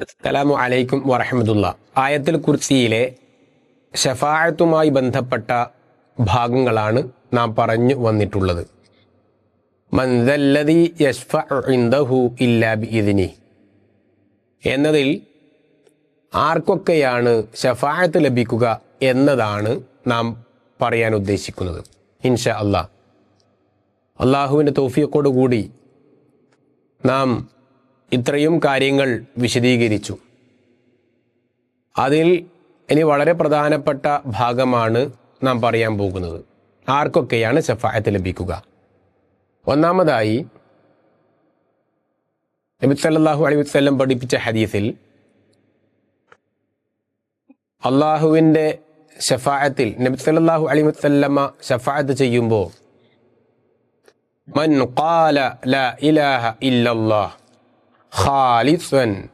അസ്സലാമു അലൈക്കും വറഹമുല്ല ആയത്തിൽ കുർസിയിലെ ഷഫായത്തുമായി ബന്ധപ്പെട്ട ഭാഗങ്ങളാണ് നാം പറഞ്ഞു വന്നിട്ടുള്ളത്. മന്ദല്ലതി യഷ്ഫു ഇല്ലാ ഇതിനി എന്നതിൽ ആർക്കൊക്കെയാണ് ഷഫായത്ത് ലഭിക്കുക എന്നതാണ് നാം പറയാൻ ഉദ്ദേശിക്കുന്നത്. ഇൻഷ അള്ളാഹ് അള്ളാഹുവിന്റെ തൗഫീഖോടു കൂടി നാം ഇത്രയും കാര്യങ്ങൾ വിശദീകരിച്ചു. അതിൽ ഇനി വളരെ പ്രധാനപ്പെട്ട ഭാഗമാണ് നാം പറയാൻ പോകുന്നത്. ആർക്കൊക്കെയാണ് ഷഫായത്ത് ലഭിക്കുക? ഒന്നാമതായി നബി സല്ലല്ലാഹു അലൈഹി വസല്ലം പഠിപ്പിച്ച ഹദീസിൽ അള്ളാഹുവിന്റെ ഷഫായത്തിൽ നബി സല്ലല്ലാഹു അലൈഹി വസല്ലമ ഷഫായത്ത് ചെയ്യുമ്പോൾ മൻ ഖാല ലാ ഇലാഹ ഇല്ലല്ലാഹ് ഖാലിസൻ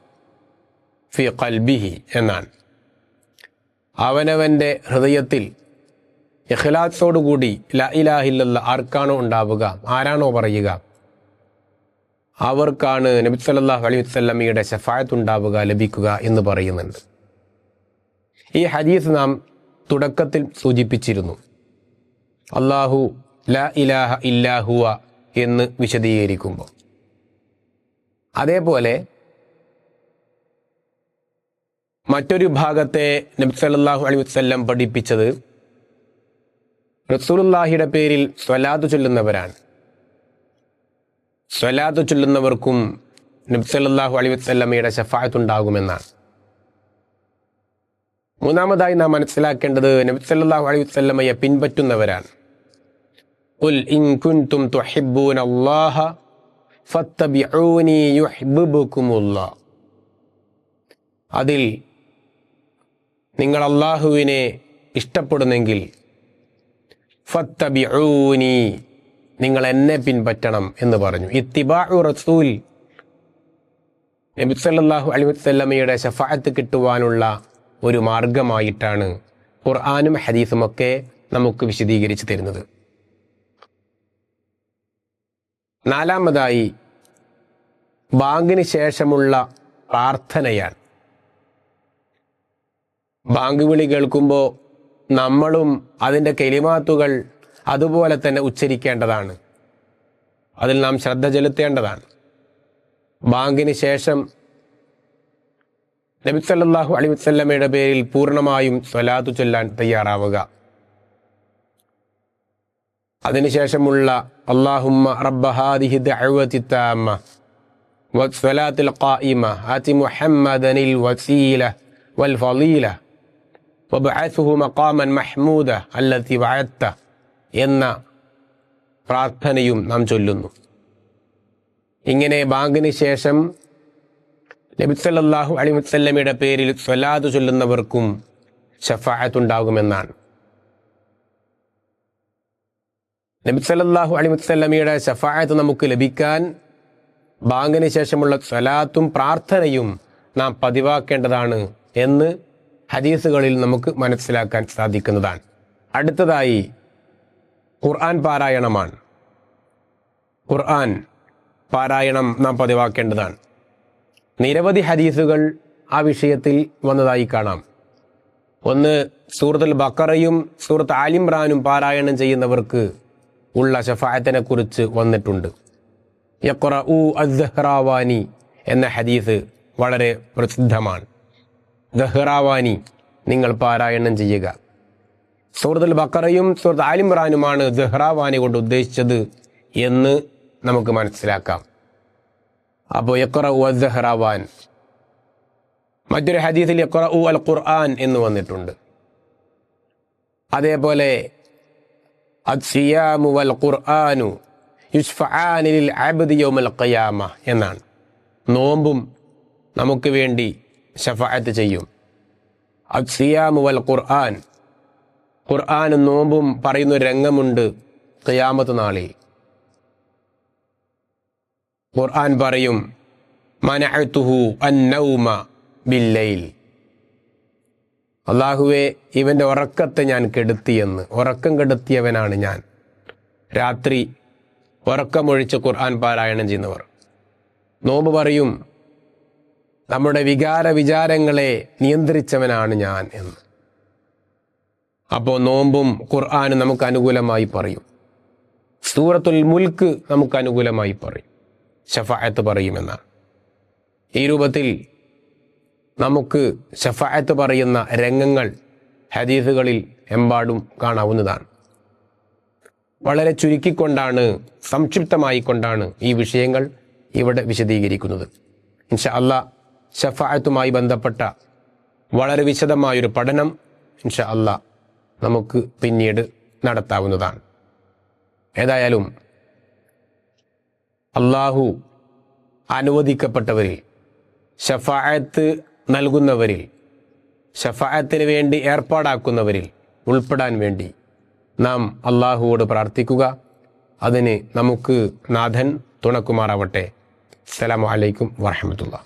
ഫി കൽബിഹി എന്നാണ്. അവനവന്റെ ഹൃദയത്തിൽ ഇഖ്ലാസോടുകൂടി ല ഇലാഹില്ല ആർക്കാണോ ഉണ്ടാവുക? ആരാണോ പറയുക? അവർക്കാണ് നബി സല്ലാഹു അലൈഹി വസല്ലമയുടെ ഷഫായത്ത് ഉണ്ടാവുക ലഭിക്കുക എന്ന് പറയുന്നുണ്ട്. ഈ ഹദീസ് നാം തുടക്കത്തിൽ സൂചിപ്പിച്ചിരുന്നു. അള്ളാഹു ല ഇലാഹ ഇല്ലാഹുവ എന്ന് വിശദീകരിക്കുമ്പോൾ. അതേപോലെ മറ്റൊരു ഭാഗത്തെ നബി സല്ലല്ലാഹു അലൈഹി വസല്ലം പഠിപ്പിച്ചത് റസൂലുല്ലാഹിയുടെ പേരിൽ സ്വലാത്ത് ചൊല്ലുന്നവരാണ്. സ്വലാത്ത് ചൊല്ലുന്നവർക്കും നബി സല്ലല്ലാഹു അലൈഹി വസല്ലമയുടെ ശഫായത്ത് ഉണ്ടാകുമെന്നാണ് മൂന്നാമതായി നാം മനസ്സിലാക്കേണ്ടത് നബി സല്ലല്ലാഹു അലൈഹി വസല്ലമയെ പിൻപറ്റുന്നവരാണ്. ഖുൽ ഇൻ കുൻ തും അതിൽ നിങ്ങൾ അള്ളാഹുവിനെ ഇഷ്ടപ്പെടുന്നെങ്കിൽ ഫത്തബിഊനി നിങ്ങൾ എന്നെ പിൻപറ്റണം എന്ന് പറഞ്ഞു. ഇത്തിബാഉ റസൂൽ നബി സല്ലാഹു അലൈഹി വസല്ലമയുടെ ഷഫാത്ത് കിട്ടുവാനുള്ള ഒരു മാർഗമായിട്ടാണ് ഖുർആാനും ഹദീസുമൊക്കെ നമുക്ക് വിശദീകരിച്ചു തരുന്നത്. നാലാമതായി ബാങ്കിന് ശേഷമുള്ള പ്രാർത്ഥനയാണ്. ബാങ്ക് വിളി കേൾക്കുമ്പോൾ നമ്മളും അതിന്റെ കെലിമാത്തുകൾ അതുപോലെ തന്നെ ഉച്ചരിക്കേണ്ടതാണ്. അതിൽ നാം ശ്രദ്ധ ചെലുത്തേണ്ടതാണ്. ബാങ്കിന് ശേഷം നബി സല്ലല്ലാഹു അലൈഹി വസല്ലമയുടെ പേരിൽ പൂർണമായും സ്വലാത്തു ചൊല്ലാൻ തയ്യാറാവുക. അതിനുശേഷമുള്ള അള്ളാഹുമ്മ റബ്ബഹാദിഹി ദഅവത്തിത്താമ വസ്വലാത്തിൽ ഖായിമ ആതി മുഹമ്മദനിൽ വസീല വൽ ഫളീല വബ്അത്ഹു മഖാമൻ മഹ്മൂദ അല്ലത്തി വഅത്ത എന്ന പ്രാർത്ഥനയും നാം ചൊല്ലുന്നു. ഇങ്ങനെ ബാങ്കിന് ശേഷം നബി നബിസല്ലാഹു അലി വസ്ല്ലമയുടെ പേരിൽ സ്വലാത്ത് ചൊല്ലുന്നവർക്കും ഷഫായത്തുണ്ടാകുമെന്നാണ് നബി സല്ലല്ലാഹു അലൈഹി വസല്ലമയുടെ ഷഫാഅത്ത് നമുക്ക് ലഭിക്കാൻ ബാങ്കിന് ശേഷമുള്ള സ്വലാത്തും പ്രാർത്ഥനയും നാം പതിവാക്കേണ്ടതാണ് എന്ന് ഹദീസുകളിൽ നമുക്ക് മനസ്സിലാക്കാൻ സാധിക്കുന്നതാണ്. അടുത്തതായി ഖുർആൻ പാരായണമാണ്. ഖുർആൻ പാരായണം നാം പതിവാക്കേണ്ടതാണ്. നിരവധി ഹദീസുകൾ ആ വിഷയത്തിൽ വന്നതായി കാണാം. ഒന്ന് സൂറത്തുൽ ബക്കറയും സൂറത്ത് ആലിംറാനും പാരായണം ചെയ്യുന്നവർക്ക് ഉള്ള ഷഫായത്തിനെ കുറിച്ച് വന്നിട്ടുണ്ട്. യക്കുറ ഉ അസ്ഹ്റാവാനി എന്ന ഹദീസ് വളരെ പ്രസിദ്ധമാണ്. ദഹ്റാവാനി നിങ്ങൾ പാരായണം ചെയ്യുക. സൂറത്തുൽ ബക്കറയും സൂറത്ത് ആലിമ്രാനുമാണ് ദഹ്റാവാനി കൊണ്ട് ഉദ്ദേശിച്ചത് എന്ന് നമുക്ക് മനസ്സിലാക്കാം. അപ്പോൾ യക്കുറ ഉ അസ്ഹ്റാവാൻ മറ്റൊരു ഹദീസിൽ യക്കുറ ഉ അൽ ഖുർആൻ എന്ന് വന്നിട്ടുണ്ട്. അതേപോലെ എന്നാണ്. നോമ്പും നമുക്ക് വേണ്ടി ഷഫായത്ത് ചെയ്യും. അദ്സിയാമു വൽ ഖുർആൻ ഖുർആാനും നോമ്പും പറയുന്ന രംഗമുണ്ട് ഖിയാമത്ത് നാളിൽ. ഖുർആൻ പറയും മനഅത്തുഹു അന്നൗമ ബില്ലൈൽ. അള്ളാഹുവെ ഇവന്റെ ഉറക്കത്തെ ഞാൻ കെടുത്തിയെന്ന്. ഉറക്കം കെടുത്തിയവനാണ് ഞാൻ. രാത്രി ഉറക്കമൊഴിച്ച് ഖുർആൻ പാരായണം ചെയ്യുന്നവർ. നോമ്പ് പറയും നമ്മുടെ വികാര വിചാരങ്ങളെ നിയന്ത്രിച്ചവനാണ് ഞാൻ എന്ന്. അപ്പോൾ നോമ്പും ഖുർആാനും നമുക്ക് അനുകൂലമായി പറയും. സൂറത്തുൽ മുൽക്ക് നമുക്ക് അനുകൂലമായി പറയും. ഷഫായത്ത് പറയുമെന്നാണ് ഈ രൂപത്തിൽ നമുക്ക് ഷഫായത്ത് പറയുന്ന രംഗങ്ങൾ ഹദീസുകളിൽ എമ്പാടും കാണാവുന്നതാണ്. വളരെ ചുരുക്കിക്കൊണ്ടാണ് സംക്ഷിപ്തമായി കൊണ്ടാണ് ഈ വിഷയങ്ങൾ ഇവിടെ വിശദീകരിക്കുന്നത്. ഇൻഷ അല്ല ഷഫായത്തുമായി ബന്ധപ്പെട്ട വളരെ വിശദമായൊരു പഠനം ഇൻഷ അല്ല നമുക്ക് പിന്നീട് നടത്താവുന്നതാണ്. ഏതായാലും അള്ളാഹു അനുവദിക്കപ്പെട്ടവരിൽ ഷഫായത്ത് നൽകുന്നവരിൽ ഷഫായത്തിന് വേണ്ടി ഏർപ്പാടാക്കുന്നവരിൽ ഉൾപ്പെടാൻ വേണ്ടി നാം അള്ളാഹുവോട് പ്രാർത്ഥിക്കുക. അതിന് നമുക്ക് നാഥൻ തുണക്കുമാറാവട്ടെ. അസ്സലാമു അലൈക്കും വറഹമത്തുള്ള